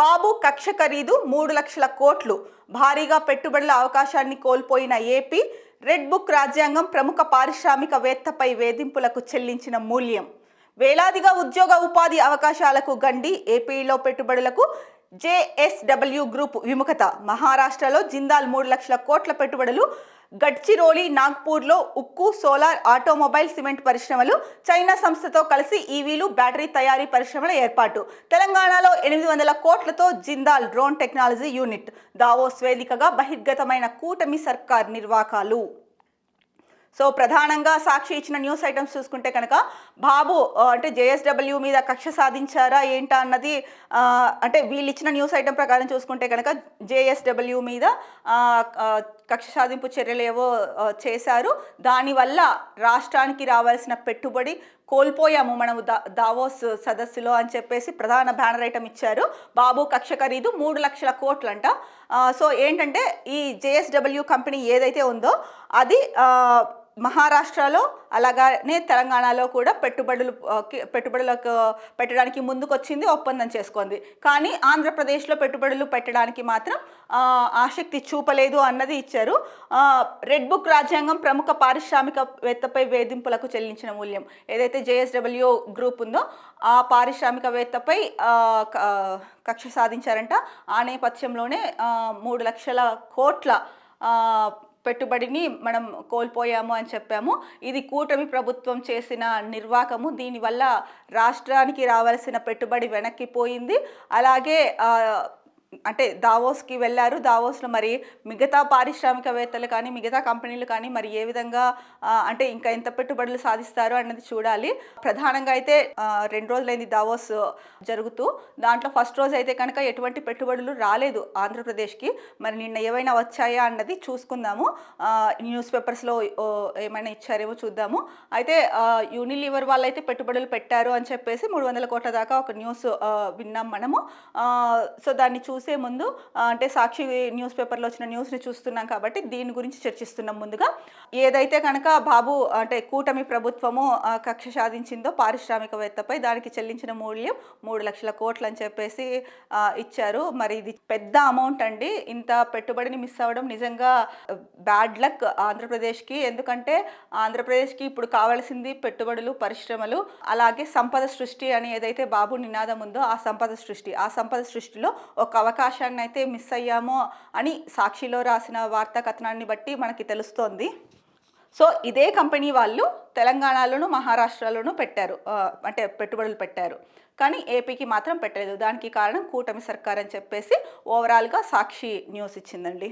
బాబు కక్ష ఖరీదు మూడు లక్షల కోట్లు. భారీగా పెట్టుబడుల అవకాశాన్ని కోల్పోయిన ఏపీ రెడ్ బుక్ రాజ్యాంగం ప్రముఖ పారిశ్రామికవేత్తపై వేధింపులకు చెల్లించిన మూల్యం. వేలాదిగా ఉద్యోగ ఉపాధి అవకాశాలకు గండి ఏపీలో పెట్టుబడులకు జేఎస్డబ్ల్యూ గ్రూప్ విముఖత. మహారాష్ట్రలో జిందాల్ మూడు లక్షల కోట్ల పెట్టుబడులు గడ్చిరోలి నాగ్పూర్లో ఉక్కు సోలార్ ఆటోమొబైల్ సిమెంట్ పరిశ్రమలు చైనా సంస్థతో కలిసి ఈవీలు బ్యాటరీ తయారీ పరిశ్రమల ఏర్పాటు. తెలంగాణలో ఎనిమిది వందల కోట్లతో Jindal drone technology unit. Davos వేదికగా బహిర్గతమైన కూటమి సర్కార్ నిర్వాకాలు సో ప్రధానంగా సాక్షి ఇచ్చిన న్యూస్ ఐటమ్స్ చూసుకుంటే కనుక బాబు అంటే జేఎస్డబ్ల్యూ మీద కక్ష సాధించారా ఏంటా అన్నది అంటే వీళ్ళు ఇచ్చిన న్యూస్ ఐటమ్ ప్రకారం చూసుకుంటే కనుక జేఎస్డబ్ల్యూ మీద కక్ష సాధింపు చర్యలు ఏవో చేశారు. దానివల్ల రాష్ట్రానికి రావాల్సిన పెట్టుబడి కోల్పోయాము మనము దా దావోస్ సదస్సులో అని చెప్పేసి ప్రధాన బ్యానర్ ఐటమ్ ఇచ్చారు. బాబు కక్ష ఖరీదు మూడు లక్షల కోట్లంట. సో ఏంటంటే ఈ జేఎస్డబ్ల్యూ కంపెనీ ఏదైతే ఉందో అది మహారాష్ట్రలో అలాగనే తెలంగాణలో కూడా పెట్టుబడులు పెట్టుబడులకు పెట్టడానికి ముందుకొచ్చింది ఒప్పందం చేసుకుంది. కానీ ఆంధ్రప్రదేశ్లో పెట్టుబడులు పెట్టడానికి మాత్రం ఆసక్తి చూపలేదు అన్నది ఇచ్చారు. రెడ్ బుక్ రాజ్యాంగం ప్రముఖ పారిశ్రామికవేత్తపై వేధింపులకు చెల్లించిన మూల్యం ఏదైతే జేఎస్డబ్ల్యూ గ్రూప్ ఉందో ఆ పారిశ్రామికవేత్తపై కక్ష సాధించారంట. ఆ నేపథ్యంలోనే మూడు లక్షల కోట్ల పెట్టుబడిని మనం కోల్పోయాము అని చెప్పాము. ఇది కూటమి ప్రభుత్వం చేసిన నిర్వాకము. దీనివల్ల రాష్ట్రానికి రావాల్సిన పెట్టుబడి వెనక్కిపోయింది అలాగే అంటే దావోస్కి వెళ్ళారు. దావోస్లో మరి మిగతా పారిశ్రామికవేత్తలు కానీ మిగతా కంపెనీలు కానీ మరి ఏ విధంగా అంటే ఇంకా ఎంత పెట్టుబడులు సాధిస్తారు అన్నది చూడాలి. ప్రధానంగా అయితే రెండు రోజులైంది దావోస్ జరుగుతూ. దాంట్లో ఫస్ట్ రోజు అయితే కనుక ఎటువంటి పెట్టుబడులు రాలేదు ఆంధ్రప్రదేశ్కి. మరి నిన్న ఏవైనా వచ్చాయా అన్నది చూసుకుందాము. న్యూస్ పేపర్స్లో ఏమైనా ఇచ్చారేమో చూద్దాము. అయితే యూనిలీవర్ వాళ్ళు అయితే పెట్టుబడులు పెట్టారు అని చెప్పేసి మూడు వందల కోట్ల దాకా ఒక న్యూస్ విన్నాం మనము. సో దాన్ని చూసి ముందు అంటే సాక్షి న్యూస్ పేపర్లో వచ్చిన న్యూస్ని చూస్తున్నాం కాబట్టి దీని గురించి చర్చిస్తున్నాం ముందుగా. ఏదైతే కనుక బాబు అంటే కూటమి ప్రభుత్వము కక్ష సాధించిందో పారిశ్రామికవేత్తపై దానికి చెల్లించిన మూల్యం మూడు లక్షల కోట్లు అని చెప్పేసి ఇచ్చారు. మరి ఇది పెద్ద అమౌంట్ అండి. ఇంత పెట్టుబడిని మిస్ అవ్వడం నిజంగా బ్యాడ్ లక్ ఆంధ్రప్రదేశ్కి. ఎందుకంటే ఆంధ్రప్రదేశ్కి ఇప్పుడు కావాల్సింది పెట్టుబడులు పరిశ్రమలు అలాగే సంపద సృష్టి అని ఏదైతే బాబు నినాదం ఉందో ఆ సంపద సృష్టి. ఆ సంపద సృష్టిలో ఒక అవకాశాన్ని అయితే మిస్ అయ్యామో అని సాక్షిలో రాసిన వార్తా కథనాన్ని బట్టి మనకి తెలుస్తోంది. సో ఇదే కంపెనీ వాళ్ళు తెలంగాణలోను మహారాష్ట్రలోనూ పెట్టారు. అంటే పెట్టుబడులు పెట్టారు. కానీ ఏపీకి మాత్రం పెట్టలేదు. దానికి కారణం కూటమి సర్కార్ అని చెప్పేసి ఓవరాల్గా సాక్షి న్యూస్ ఇచ్చిందండి.